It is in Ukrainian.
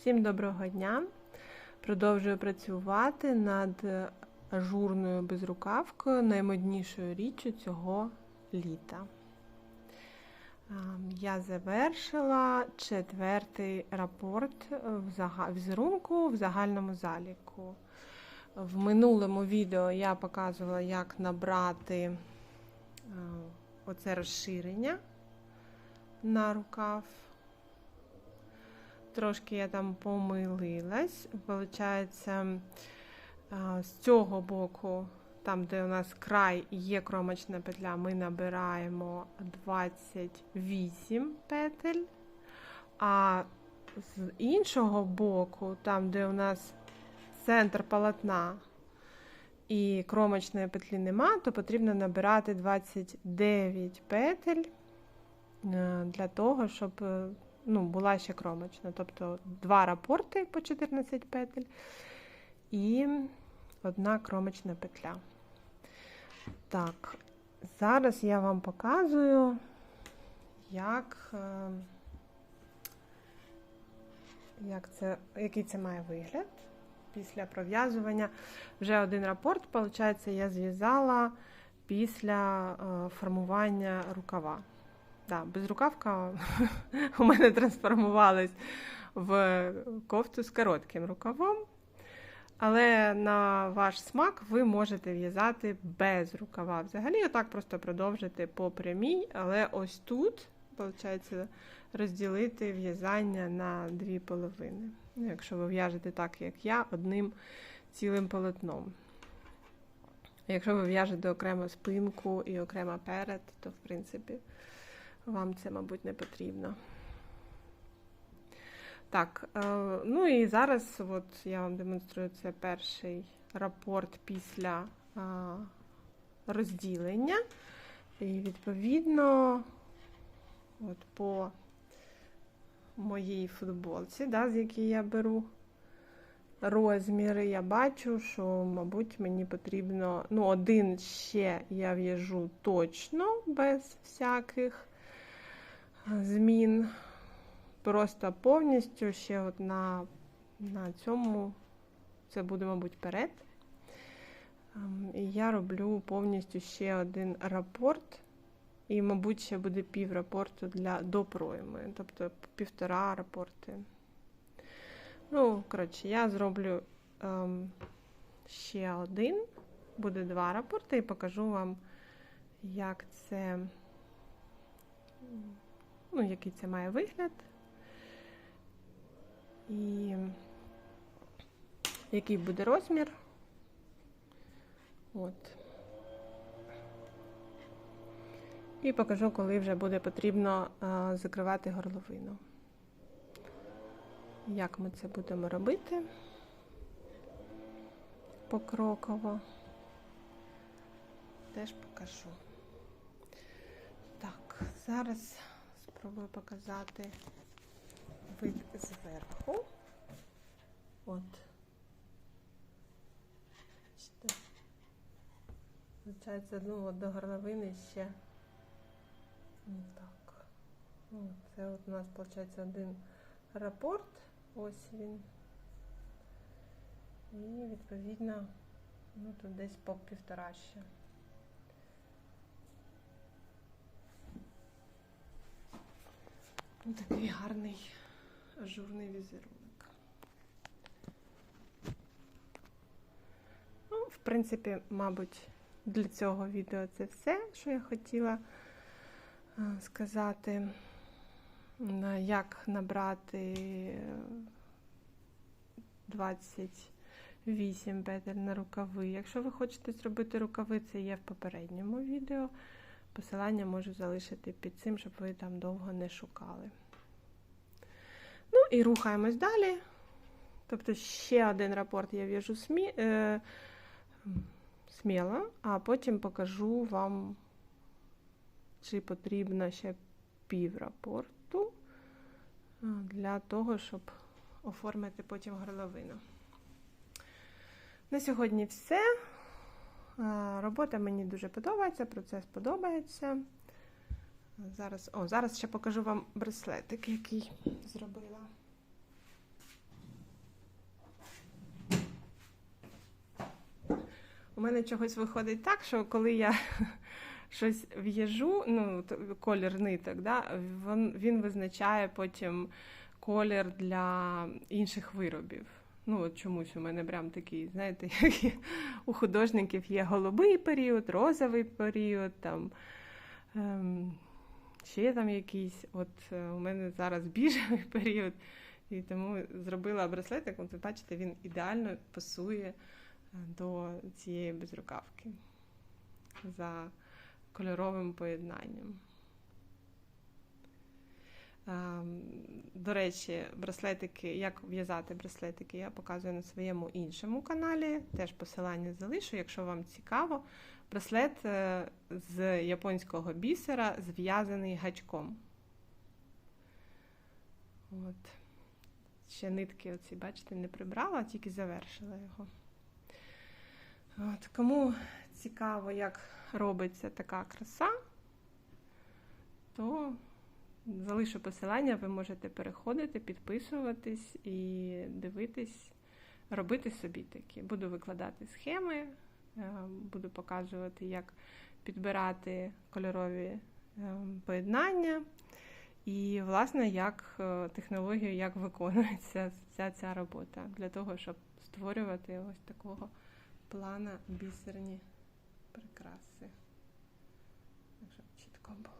Всім доброго дня! Продовжую працювати над ажурною безрукавкою, наймоднішою річчю цього літа. Ем, Я завершила четвертий рапорт візерунку в загальному заліку. В минулому відео я показувала, як набрати е, оце розширення на рукав. Трошки я там помилилась. Получається, з цього боку, там, де у нас край є кромочна петля, ми набираємо 28 петель. А з іншого боку, там, де у нас центр полотна і кромочної петлі нема, то потрібно набирати 29 петель е, для того, щоб е, ну, була ще кромочна. Тобто два рапорти по 14 петель і одна кромочна петля. Так, зараз я вам показую, як, е, як це, який це має вигляд після пров'язування. Вже один рапорт, виходить, я зв'язала після е, формування рукава. Да, безрукавка у мене трансформувалась в кофту з коротким рукавом. Але на ваш смак ви можете в'язати без рукава. Взагалі, отак просто продовжити по прямій, але ось тут, виходить, розділити в'язання на дві половини. Ну, Якщо ви в'яжете так, як я, одним цілим полотном. Якщо ви в'яжете окремо спинку і окремо перед, то в принципі вам це, мабуть, не потрібно. Так, е, ну і зараз от я вам демонструю це перший рапорт після е, розділення. І відповідно, от по моїй футболці, да, з якої я беру розміри, я бачу, що, мабуть, мені потрібно. Ну, один ще я в'яжу точно без всяких змін. Просто повністю ще от на, на цьому це буде, мабуть, перед. Ем, І я роблю повністю ще один рапорт. І, мабуть, ще буде пів рапорту для до пройми, тобто півтора рапорти. Ну, коротше, я зроблю ем, ще один, буде два рапорти, і покажу вам, як це, ну, який це має вигляд. І який буде розмір. От. І покажу, коли вже буде потрібно закривати горловину. Як ми це будемо робити покроково. Теж покажу. Так, зараз спробую показати вид зверху. От. Получається, ну, от до горловини ще так. Ну, це от у нас виходить один рапорт. Ось він. І відповідно, ну тут десь по півтора ще. Такий гарний ажурний візерунок. Ну, в принципі, мабуть, для цього відео це все, що я хотіла е, сказати, як набрати 28 петель на рукави. Якщо ви хочете зробити рукави, це є в попередньому відео. Посилання можу залишити під цим, щоб ви там довго не шукали. Ну і рухаємось далі. Тобто ще один рапорт я в'яжу смі... е... сміло, а потім покажу вам, чи потрібно ще пів рапорту е, для того, щоб оформити потім горловину. На сьогодні все. Робота мені дуже подобається, процес подобається. Зараз о, зараз ще покажу вам браслетик, який зробила. У мене чогось виходить так, що коли я щось в'яжу, ну, колір ниток, да, він визначає потім колір для інших виробів. Ну, от чомусь у мене прям такий, знаєте, як є- у художників є голубий період, розовий період, там, ем, ще там якийсь. От е, у мене зараз біжевий період, і тому зробила браслетик. От ви бачите, він ідеально пасує е, до цієї безрукавки за кольоровим поєднанням. Ем, До речі, браслетики, як в'язати браслетики, я показую на своєму іншому каналі. Теж посилання залишу, якщо вам цікаво. Браслет е, з японського бісера зв'язаний гачком. От. Ще нитки оці, бачите, не прибрала, тільки завершила його. От. Кому цікаво, як робиться така краса, то залишу посилання, ви можете переходити, підписуватись і дивитись, робити собі такі. Буду викладати схеми, е, буду показувати, як підбирати кольорові е, поєднання. І, власне, як е, технологію, як виконується вся ця робота для того, щоб створювати ось такого плана бісерні прикраси. Так, щоб чітко було